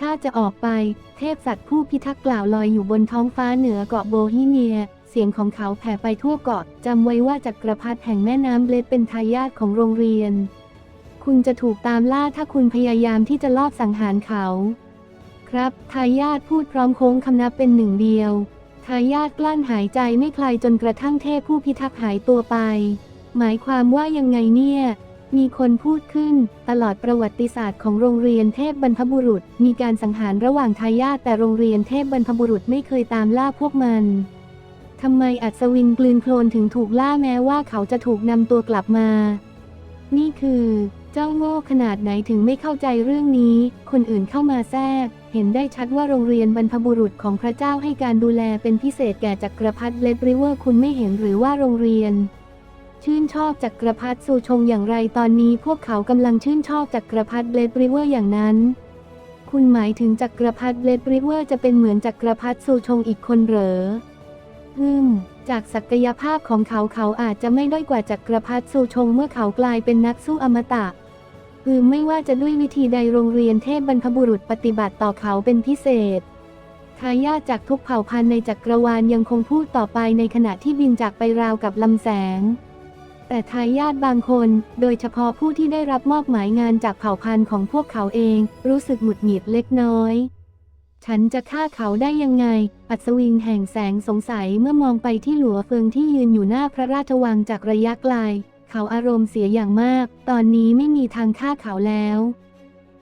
ข้าจะออกไป เทพสัตว์ผู้พิทักษ์กล่าวลอยอยู่บนท้องฟ้าเหนือเกาะโบฮีเนีย เสียงของเขาแผ่ไปทั่วเกาะจำไว้ว่าจักรพรรดิแห่งแม่น้ำเบลดเป็นทายาทของโรงเรียน คุณจะถูกตามล่าถ้าคุณพยายามที่จะลอบสังหารเขา ครับทายาทพูดพร้อมโค้งคำนับเป็นหนึ่งเดียวทายาทกลั้นหายใจไม่คลายจนกระทั่งเทพผู้พิทักษ์หายตัวไป หมายความว่ายังไงเนี่ย มีคนพูดขึ้น ตลอดประวัติศาสตร์ของโรงเรียนเทพบรรพบุรุษ มีการสังหารระหว่างทายาทแต่โรงเรียนเทพบรรพบุรุษไม่เคยตามล่าพวกมันทำไมอัศวินกลืนโคลนถึงถูกล่าแม้ว่าเขาจะถูกนำตัวกลับมา นี่คือ เจ้าโง่ขนาดไหนถึงไม่เข้าใจเรื่องนี้ คนอื่นเข้ามาแทรก เห็นได้ชัดว่าโรงเรียนบรรพบุรุษของพระเจ้าให้การดูแลเป็นพิเศษแก่จักรพรรดิเลดริเวอร์คุณไม่เห็นหรือว่าโรงเรียน ชื่นชอบจักรพรรดิสูชงอย่างไรตอนนี้พวกเขากำลังชื่นชอบจักรพรรดิเลดริเวอร์อย่างนั้น คุณหมายถึงจักรพรรดิเลดริเวอร์จะเป็นเหมือนจักรพรรดิสูชงอีกคนเหรอฮึมจากศักยภาพของเขาเขาอาจจะไม่ด้อยกว่าจักรพรรดิสูชงเมื่อเขากลายเป็นนักสู้อมตะคือไม่ว่าจะด้วยวิธีใดโรงเรียนเทพบรรพบุรุษปฏิบัติต่อเขาเป็นพิเศษทายาทจากทุกเผ่าพันธุ์ในจักรวาลยังคงพูดต่อไปในขณะที่บินจากไปราวกับลำแสง แต่ทายาทบางคน โดยเฉพาะผู้ที่ได้รับมอบหมายงานจากเผ่าพันธุ์ของพวกเขาเอง รู้สึกหงุดหงิดเล็กน้อย ฉันจะฆ่าเขาได้ยังไง อัศวินแห่งแสงสงสัยเมื่อมองไปที่หลัวเฟิงที่ยืนอยู่หน้าพระราชวังจากระยะไกล เขาอารมณ์เสียอย่างมาก ตอนนี้ไม่มีทางฆ่าเขาแล้ว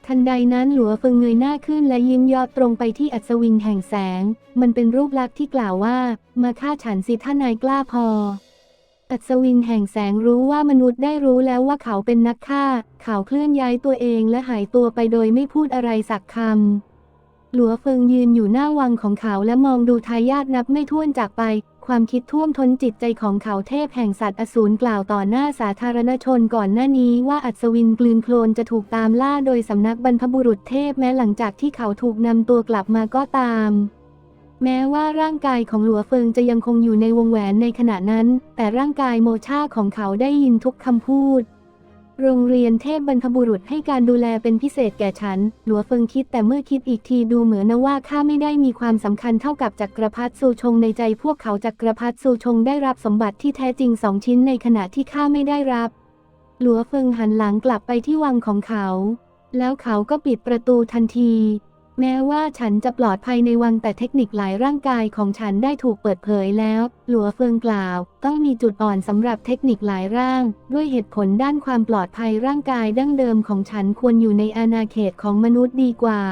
ทันใดนั้นหลัวเฟิงเงยหน้าขึ้นและยิ้มยอดตรงไปที่อัศวินแห่งแสง มันเป็นรูปลักษณ์ที่กล่าวว่า มาฆ่าฉันสิถ้านายกล้าพอ อัศวินแห่งแสงรู้ว่ามนุษย์ได้รู้แล้วว่าเขาเป็นนักฆ่า เขาเคลื่อนย้ายตัวเองและหายตัวไปโดยไม่พูดอะไรสักคำ หลัวเฟิงยืนอยู่หน้าวังของเขาและมองดูทายาทนับไม่ถ้วนจากไป ความคิดท่วมท้นจิตใจของเขาเทพแห่งสัตว์อสูรกล่าวต่อหน้าสาธารณชนก่อนหน้านี้ว่าอัศวินกลืนโคลนจะถูกตามล่าโดยสำนักบรรพบุรุษเทพแม้หลังจากที่เขาถูกนำตัวกลับมาก็ตาม แม้ว่าร่างกายของหลัวเฟิงจะยังคงอยู่ในวงแหวนในขณะนั้น แต่ร่างกายโมชาของเขาได้ยินทุกคำพูด โรงเรียนเทพบรรพบุรุษให้การดูแลเป็นพิเศษแก่ฉัน หลัวเฟิงคิดแต่เมื่อคิดอีกทีดูเหมือนนะว่าข้าไม่ได้มีความสำคัญเท่ากับจักรพรรดิซูชงในใจพวกเขาจักรพรรดิซูชงได้รับสมบัติที่แท้จริงสองชิ้นในขณะที่ข้าไม่ได้รับ หลัวเฟิงหันหลังกลับไปที่วังของเขา แล้วเขาก็ปิดประตูทันที แม้ว่าฉันจะปลอดภัยในวังแต่เทคนิคหลายร่างกายของฉันได้ถูกเปิดเผยแล้ว หลัวเฟิงกล่าว ต้องมีจุดอ่อนสำหรับเทคนิคหลายร่าง ด้วยเหตุผลด้านความปลอดภัยร่างกายดั้งเดิมของฉันควรอยู่ในอาณาเขตของมนุษย์ดีกว่า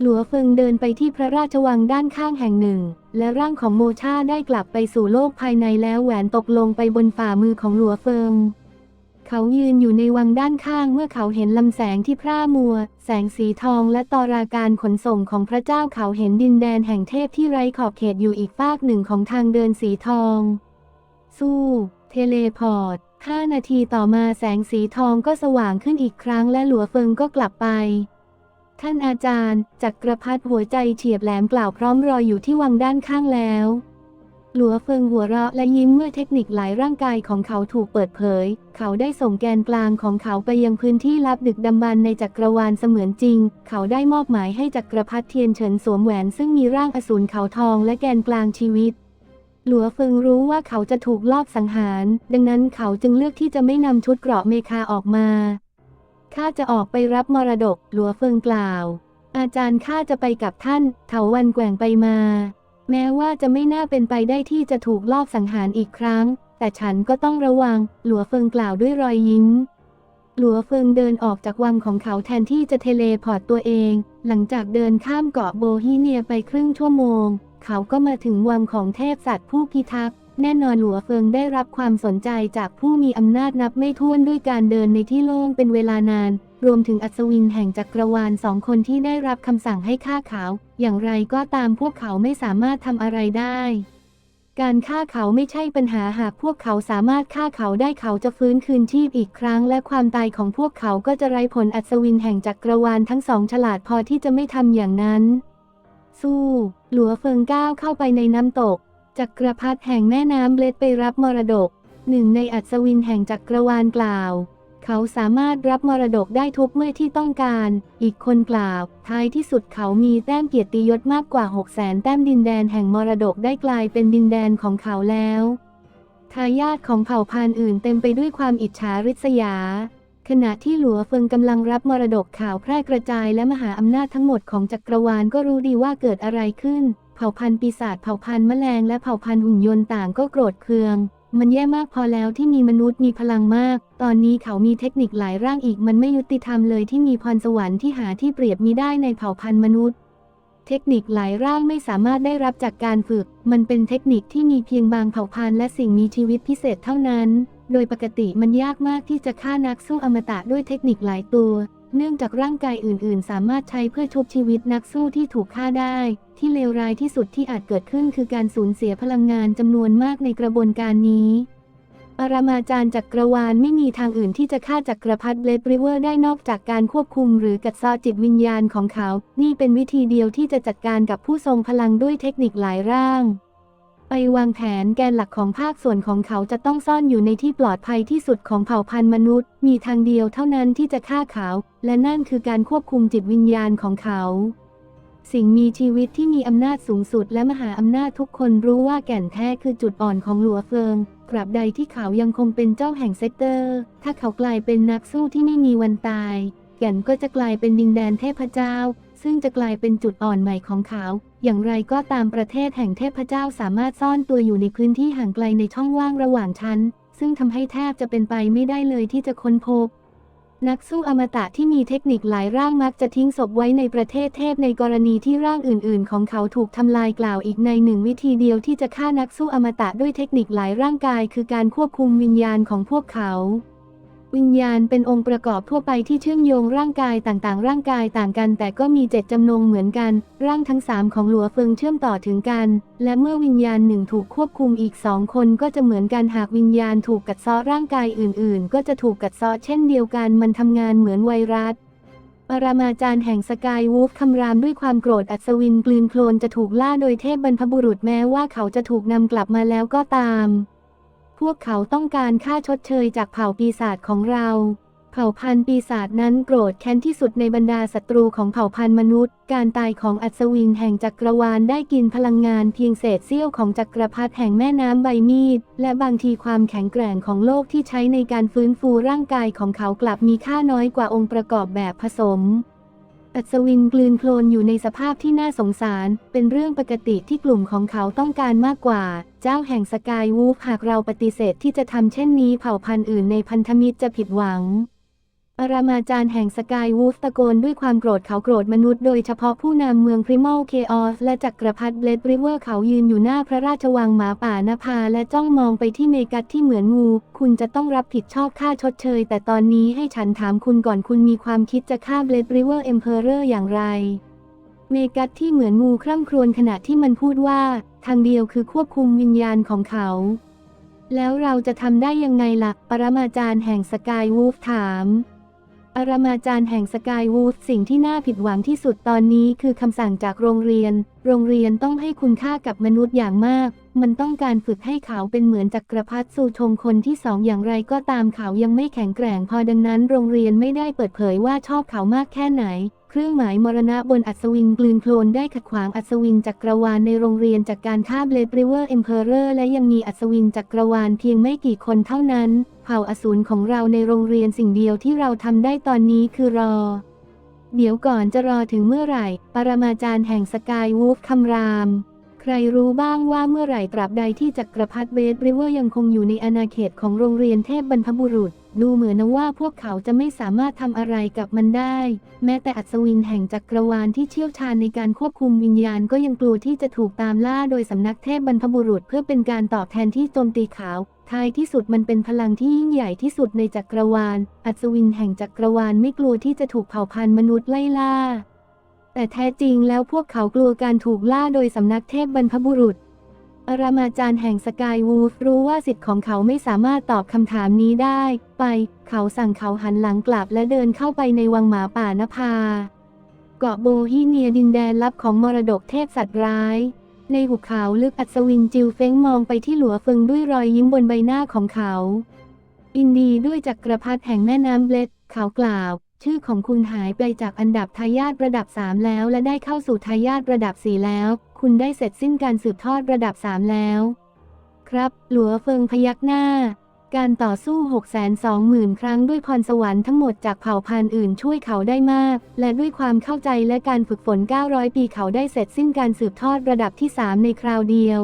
หลัวเฟิงเดินไปที่พระราชวังด้านข้างแห่งหนึ่ง และร่างของโมชาได้กลับไปสู่โลกภายในแล้วแหวนตกลงไปบนฝ่ามือของหลัวเฟิง เขายืนอยู่ในวังด้านข้างเมื่อเขาเห็นลำแสงที่พร่ามัว แสงสีทองและตอราการขนส่งของพระเจ้าเขาเห็นดินแดนแห่งเทพที่ไร้ขอบเขตอยู่อีกฟากหนึ่งของทางเดินสีทอง สู้ เทเลพอร์ต5นาทีต่อมาแสงสีทองก็สว่างขึ้นอีกครั้งและหลัวเฟิงก็กลับไป ท่านอาจารย์ จักรพรรดิหัวใจเฉียบแหลมกล่าวพร้อมรออยู่ที่วังด้านข้างแล้ว หลัวเฟิงหัวเราะและยิ้มเมื่อเทคนิคหลายร่างกายของเขาถูกเปิดเผย เขาได้ส่งแกนกลางของเขาไปยังพื้นที่ลับดึกดำบรรในจักรวาลเสมือนจริง เขาได้มอบหมายให้จักรพรรดิเทียนเฉินสวมแหวนซึ่งมีร่างอสูรเขาทองและแกนกลางชีวิตหลัวเฟิงรู้ว่าเขาจะถูกลอบสังหาร ดังนั้นเขาจึงเลือกที่จะไม่นำชุดเกราะเมคาออกมา ข้าจะออกไปรับมรดก หลัวเฟิงกล่าว อาจารย์ข้าจะไปกับท่าน เถาวันแกว่งไปมา แม้ว่าจะไม่น่าเป็นไปได้ที่จะถูกลอบสังหารอีกครั้ง แต่ฉันก็ต้องระวัง หลัวเฟิงกล่าวด้วยรอยยิ้ม หลัวเฟิงเดินออกจากวังของเขาแทนที่จะเทเลพอร์ตตัวเอง หลังจากเดินข้ามเกาะโบฮีเนียไปครึ่งชั่วโมง เขาก็มาถึงวังของเทพสัตว์ผู้พิทักษ์แน่นอนหลัวเฟิงได้รับความสนใจจากผู้มีอำนาจนับไม่ถ้วนด้วยการเดินในที่โล่งเป็นเวลานาน รวมถึงอัศวินแห่งจักรวาลสองคนที่ได้รับคำสั่งให้ฆ่าเขา อย่างไรก็ตามพวกเขาไม่สามารถทำอะไรได้ การฆ่าเขาไม่ใช่ปัญหาหากพวกเขาสามารถฆ่าเขาได้เขาจะฟื้นคืนชีพอีกครั้ง และความตายของพวกเขาก็จะไร้ผลอัศวินแห่งจักรวาลทั้งสองฉลาดพอที่จะไม่ทำอย่างนั้น สู้ หลัวเฟิงก้าวเข้าไปในน้ำตกจักรพรรดิแห่งแม่น้ำเบลดไปรับมรดก หนึ่งในอัศวินแห่งจักรวาลกล่าว เขาสามารถรับมรดกได้ทุกเมื่อที่ต้องการ อีกคนกล่าว ท้ายที่สุดเขามีแต้มเกียรติยศมากกว่า 6 0แสนแต้มดินแดนแห่งมรดกได้กลายเป็นดินแดนของเขาแล้ว ทายาทของเผ่าพันธุ์อื่นเต็มไปด้วยความอิจฉาริษยา ขณะที่หลัวเฟิงกำลังรับมรดกข่าวแพร่กระจายและมหาอำนาจทั้งหมดของจักรวาลก็รู้ดีว่าเกิดอะไรขึ้น เผ่าพันธุ์ปีศาจ เผ่าพันธุ์แมลง และเผ่าพันธุ์หุ่นยนต์ต่างก็โกรธเคือง มันแย่มากพอแล้วที่มีมนุษย์มีพลังมาก ตอนนี้เขามีเทคนิคหลายร่างอีกมันไม่ยุติธรรมเลยที่มีพรสวรรค์ที่หาที่เปรียบมิได้ในเผ่าพันธุ์มนุษย์ เทคนิคหลายร่างไม่สามารถได้รับจากการฝึก มันเป็นเทคนิคที่มีเพียงบางเผ่าพันธุ์และสิ่งมีชีวิตพิเศษเท่านั้น โดยปกติมันยากมากที่จะฆ่านักสู้อมตะด้วยเทคนิคหลายตัว เนื่องจากร่างกายอื่น ๆ สามารถใช้เพื่อชุบชีวิตนักสู้ที่ถูกฆ่าได้ ที่เลวร้ายที่สุดที่อาจเกิดขึ้นคือการสูญเสียพลังงานจำนวนมากในกระบวนการนี้ปรมาจารย์จักรวาลไม่มีทางอื่นที่จะฆ่าจักรพรรดิเบลดริเวอร์ได้นอกจากการควบคุมหรือกัดเซาะจิตวิญญาณของเขา นี่เป็นวิธีเดียวที่จะจัดการกับผู้ทรงพลังด้วยเทคนิคหลายร่าง ไปวางแผนแกนหลักของภาคส่วนของเขาจะต้องซ่อนอยู่ในที่ปลอดภัยที่สุดของเผ่าพันธุ์มนุษย์ มีทางเดียวเท่านั้นที่จะฆ่าเขา และนั่นคือการควบคุมจิตวิญญาณของเขา สิ่งมีชีวิตที่มีอำนาจสูงสุดและมหาอำนาจทุกคนรู้ว่าแก่นแท้คือจุดอ่อนของหลัวเฟิงตราบใดที่เขายังคงเป็นเจ้าแห่งเซกเตอร์ ถ้าเขากลายเป็นนักสู้ที่ไม่มีวันตาย แก่นก็จะกลายเป็นดินแดนเทพเจ้า ซึ่งจะกลายเป็นจุดอ่อนใหม่ของเขา อย่างไรก็ตามประเทศแห่งเทพเจ้าสามารถซ่อนตัวอยู่ในพื้นที่ห่างไกลในช่องว่างระหว่างชั้น ซึ่งทำให้แทบจะเป็นไปไม่ได้เลยที่จะค้นพบ นักสู้อมตะที่มีเทคนิคหลายร่างมักจะทิ้งศพไว้ในประเทศเทพในกรณีที่ร่างอื่น ๆ ของเขาถูกทำลายกล่าวอีกในหนึ่งวิธีเดียวที่จะฆ่านักสู้อมตะด้วยเทคนิคหลายร่างกาย คือการควบคุมวิญญาณของพวกเขา วิญญาณเป็นองค์ประกอบทั่วไปที่เชื่อมโยงร่างกายต่างๆ ร่างกายต่างกัน แต่ก็มีเจตจำนงเหมือนกัน ร่างทั้งสามของหลัวเฟิงเชื่อมต่อถึงกัน และเมื่อวิญญาณหนึ่งถูกควบคุมอีกสองคนก็จะเหมือนกันหากวิญญาณถูกกัดเซาะร่างกายอื่น ๆ ก็จะถูกกัดเซาะเช่นเดียวกันมันทำงานเหมือนไวรัสปรามาจารย์แห่งสกายวูฟคำรามด้วยความโกรธอัศวินกลืนโคลนจะถูกล่าโดยเทพบรรพบุรุษแม้ว่าเขาจะถูกนำกลับมาแล้วก็ตาม พวกเขาต้องการค่าชดเชยจากเผ่าปีศาจของเรา เผ่าพันธุ์ปีศาจนั้นโกรธแค้นที่สุดในบรรดาศัตรูของเผ่าพันธุ์มนุษย์ การตายของอัศวินแห่งจักรวาลได้กินพลังงานเพียงเศษเสี้ยวของจักรพรรดิแห่งแม่น้ำใบมีด และบางทีความแข็งแกร่งของโลกที่ใช้ในการฟื้นฟูร่างกายของเขากลับมีค่าน้อยกว่าองค์ประกอบแบบผสม อัศวินกลืนโคลนอยู่ในสภาพที่น่าสงสาร เป็นเรื่องปกติที่กลุ่มของเขาต้องการมากกว่า เจ้าแห่งสกายวูฟหากเราปฏิเสธที่จะทำเช่นนี้เผ่าพันธุ์อื่นในพันธมิตรจะผิดหวัง ปรมาจารย์แห่งสกายวูฟตะโกนด้วยความโกรธเขาโกรธมนุษย์โดยเฉพาะผู้นำเมืองพริมอลเคออสและจักรพรรดิเบลดริเวอร์เขายืนอยู่หน้าพระราชวังหมาป่านภาและจ้องมองไปที่เมกัสที่เหมือนงู คุณจะต้องรับผิดชอบค่าชดเชย แต่ตอนนี้ให้ฉันถามคุณก่อนคุณมีความคิดจะฆ่าเบลดริเวอร์เอ็มเพอเรอร์อย่างไร เมกัสที่เหมือนงูคร่ำครวญขณะที่มันพูดว่า ทางเดียวคือควบคุมวิญญาณของเขา แล้วเราจะทำได้ยังไงล่ะปรมาจารย์แห่งสกายวูฟถาม ปรมาจารย์แห่งสกายวูฟสิ่งที่น่าผิดหวังที่สุดตอนนี้คือคำสั่งจากโรงเรียน โรงเรียนต้องให้คุณค่ากับมนุษย์อย่างมาก มันต้องการฝึกให้เขาเป็นเหมือนจักรพรรดิสู่ชงคนที่สองอย่างไรก็ตามเขายังไม่แข็งแกร่งพอดังนั้นโรงเรียนไม่ได้เปิดเผยว่าชอบเขามากแค่ไหน เครื่องหมายมรณะบนอัศวินกลืนโคลนได้ขัดขวางอัศวินจักรวาลในโรงเรียนจากการฆ่าเบลดริเวอร์เอ็มเพอเรอร์และยังมีอัศวินจักรวาลเพียงไม่กี่คนเท่านั้น เผ่าอสูรของเราในโรงเรียนสิ่งเดียวที่เราทำได้ตอนนี้คือรอเดี๋ยวก่อนจะรอถึงเมื่อไหร่ ปรมาจารย์แห่งสกายวูฟคำราม รรู้บ้างว่าเมื่อไหร่ตราบใดที่จักรพรรดิเบสริเวอร์ยังคงอยู่ในอาณาเขตของโรงเรียนเทพบรรพบุรุษ ดูเหมือนว่าพวกเขาจะไม่สามารถทำอะไรกับมันได้ แม้แต่อัศวินแห่งจักรวาลที่เชี่ยวชาญในการควบคุมวิญญาณก็ยังกลัวที่จะถูกตามล่าโดยสำนักเทพบรรพบุรุษ เพื่อเป็นการตอบแทนที่โจมตีเขาท้ายที่สุดมันเป็นพลังที่ยิ่งใหญ่ที่สุดในจักรวาล อัศวินแห่งจักรวาลไม่กลัวที่จะถูกเผ่าพันธุ์มนุษย์ไล่ล่า แต่แท้จริงแล้วพวกเขากลัวการถูกล่าโดยสำนักเทพบรรพบุรุษอรามาจารย์แห่งสกายวูฟรู้ว่าสิทธิ์ของเขาไม่สามารถตอบคำถามนี้ได้ ไป เขาสั่งเขาหันหลังกลับและเดินเข้าไปในวังหมาป่านภา เกาะโบฮีเนียดินแดนลับของมรดกเทพสัตว์ร้ายในหุบเขาลึกอัศวินจิวเฟ้งมองไปที่หลัวเฟิงด้วยรอยยิ้มบนใบหน้าของเขา อินดีด้วยจักรพรรดิแห่งแม่น้ำเบลดเขากล่าว ชื่อของคุณหายไปจากอันดับทายาทระดับ 3 แล้ว และได้เข้าสู่ทายาทระดับ 4 แล้ว คุณได้เสร็จสิ้นการสืบทอดระดับ 3 แล้ว ครับ หลัวเฟิงพยักหน้า การต่อสู้ 620,000 ครั้งด้วยพรสวรรค์ทั้งหมดจากเผ่าพันธุ์อื่นช่วยเขาได้มาก และด้วยความเข้าใจและการฝึกฝน 900 ปีเขาได้เสร็จสิ้นการสืบทอดระดับที่ 3 ในคราวเดียว